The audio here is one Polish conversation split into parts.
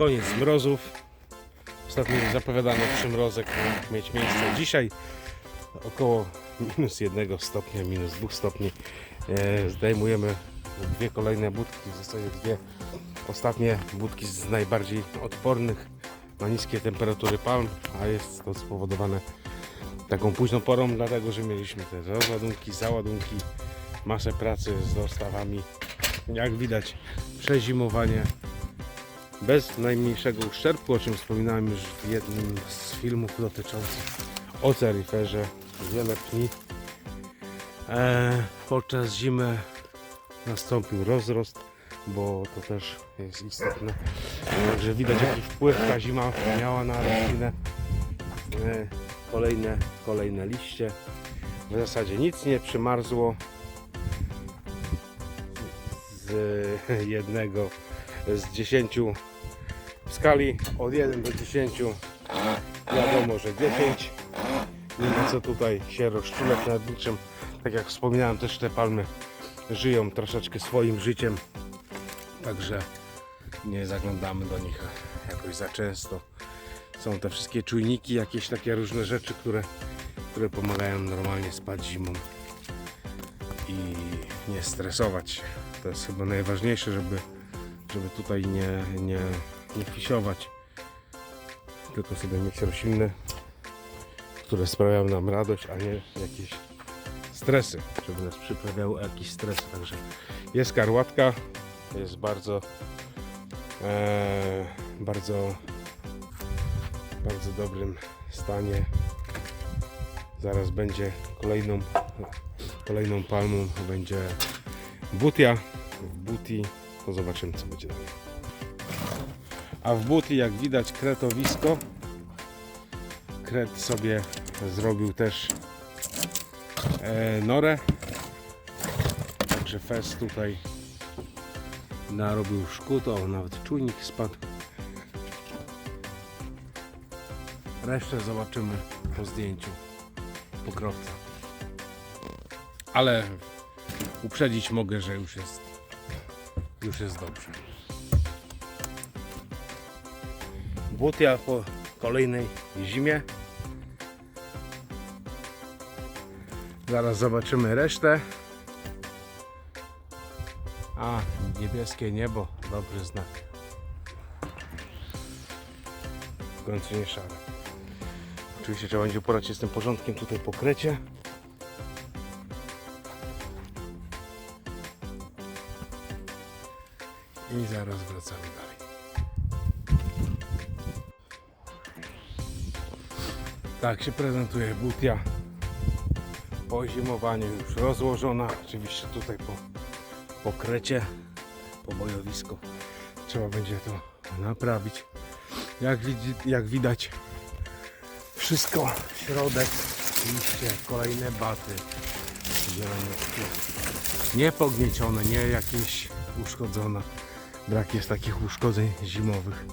koniec mrozów. Ostatnio zapowiadano przymrozek mieć miejsce dzisiaj. Około minus jednego stopnia, minus dwóch stopni. E, zdejmujemy dwie kolejne budki, w zasadzie dwie ostatnie budki z najbardziej odpornych na niskie temperatury palm, a jest to spowodowane taką późną porą, dlatego że mieliśmy te rozładunki, załadunki, masę pracy z dostawami. Jak widać, przezimowanie bez najmniejszego uszczerbku, o czym wspominałem już w jednym z filmów dotyczących o ceryferze. Wiele pni. E, podczas zimy nastąpił rozrost, bo to też jest istotne. Także widać jaki wpływ ta zima miała na roślinę. E, kolejne, kolejne liście. W zasadzie nic nie przymarzło. Z jednego z 10 w skali od 1 do 10 wiadomo, że 10 nie ma co tutaj się rozczulać nad niczym. Tak jak wspominałem też te palmy żyją troszeczkę swoim życiem. Także nie zaglądamy do nich jakoś za często. Są te wszystkie czujniki jakieś takie różne rzeczy które, które pomagają normalnie spać zimą i nie stresować się. To jest chyba najważniejsze żeby żeby tutaj nie, nie, nie fisiować, tylko sobie mieć rośliny, które sprawiają nam radość, a nie jakieś stresy, żeby nas przyprawiały jakiś stres. Także jest karłatka, jest bardzo, e, bardzo, bardzo dobrym stanie. Zaraz będzie kolejną, kolejną palmą, będzie butia. W zobaczymy co będzie dalej. A w buty jak widać kretowisko. Kret sobie zrobił też e, norę. Także fest tutaj narobił szkód, o nawet czujnik spadł. Resztę zobaczymy po zdjęciu pokrowca. Ale uprzedzić mogę, że już jest już jest dobrze. Butia po kolejnej zimie. Zaraz zobaczymy resztę. A, niebieskie niebo, dobry znak. W końcu nie szare. Oczywiście trzeba będzie uporać się z tym porządkiem tutaj po krecie. I zaraz wracamy dalej. Tak się prezentuje butia po zimowaniu już rozłożona. Oczywiście tutaj po, po krecie, po bojowisko trzeba będzie to naprawić. Jak, jak widać wszystko, środek, liście, kolejne baty, zielone, nie pogniecione, nie jakieś uszkodzone. Brak jest takich uszkodzeń zimowych.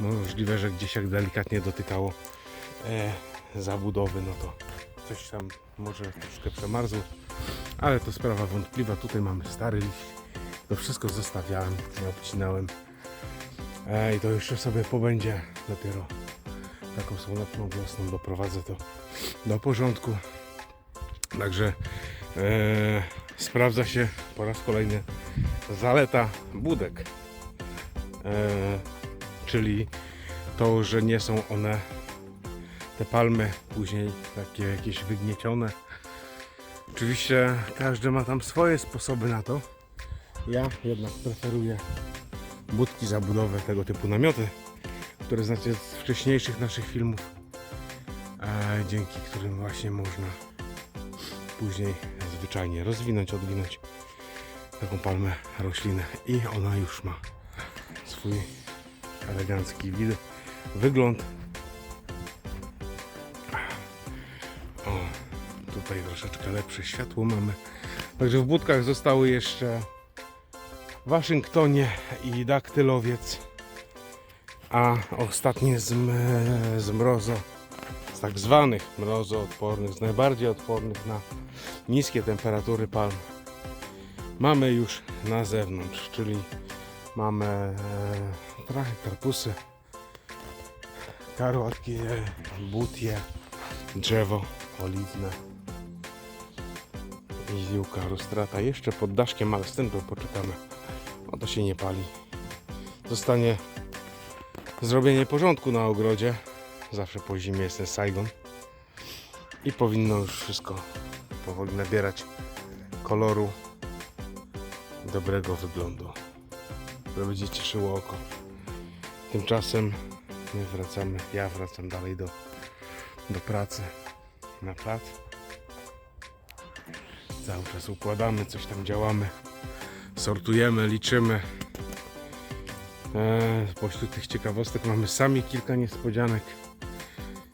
Możliwe, że gdzieś jak delikatnie dotykało e, zabudowy, no to coś tam może troszkę przemarzło, ale to sprawa wątpliwa. Tutaj mamy stary liść. To wszystko zostawiałem, nie obcinałem. E, I to jeszcze sobie pobędzie dopiero taką słoneczną wiosną doprowadzę to do porządku. Także e, sprawdza się po raz kolejny zaleta budek. E, czyli to, że nie są one te palmy później takie jakieś wygniecione. Oczywiście każdy ma tam swoje sposoby na to. Ja jednak preferuję budki zabudowe, tego typu namioty, które znacie z wcześniejszych naszych filmów, e, dzięki którym właśnie można później zwyczajnie rozwinąć, odwinąć taką palmę, roślinę i ona już ma swój elegancki wid- wygląd. O, tutaj troszeczkę lepsze światło mamy. Także w budkach zostały jeszcze Waszyngtonie i daktylowiec, a ostatnie z, z mrozo, z tak zwanych mrozoodpornych, z najbardziej odpornych na niskie temperatury palm mamy już na zewnątrz, czyli Mamy e, trochę karpusy, karłatki, e, butie, drzewo oliwne i ziółka rostrata. Jeszcze pod daszkiem, ale z tym to poczekamy. O, to się nie pali. Zostanie zrobienie porządku na ogrodzie. Zawsze po zimie jest ten Saigon. I powinno już wszystko powoli nabierać koloru dobrego wyglądu. To będzie cieszyło oko. Tymczasem my wracamy, ja wracam dalej do, do pracy na plac. Cały czas układamy, coś tam działamy, sortujemy, liczymy. Eee, tych ciekawostek mamy sami kilka niespodzianek.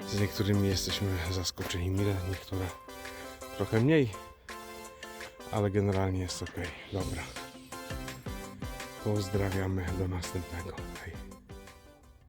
Z niektórymi jesteśmy zaskoczeni mile, niektóre trochę mniej, ale generalnie jest ok. Dobra. Pozdrawiamy do następnego.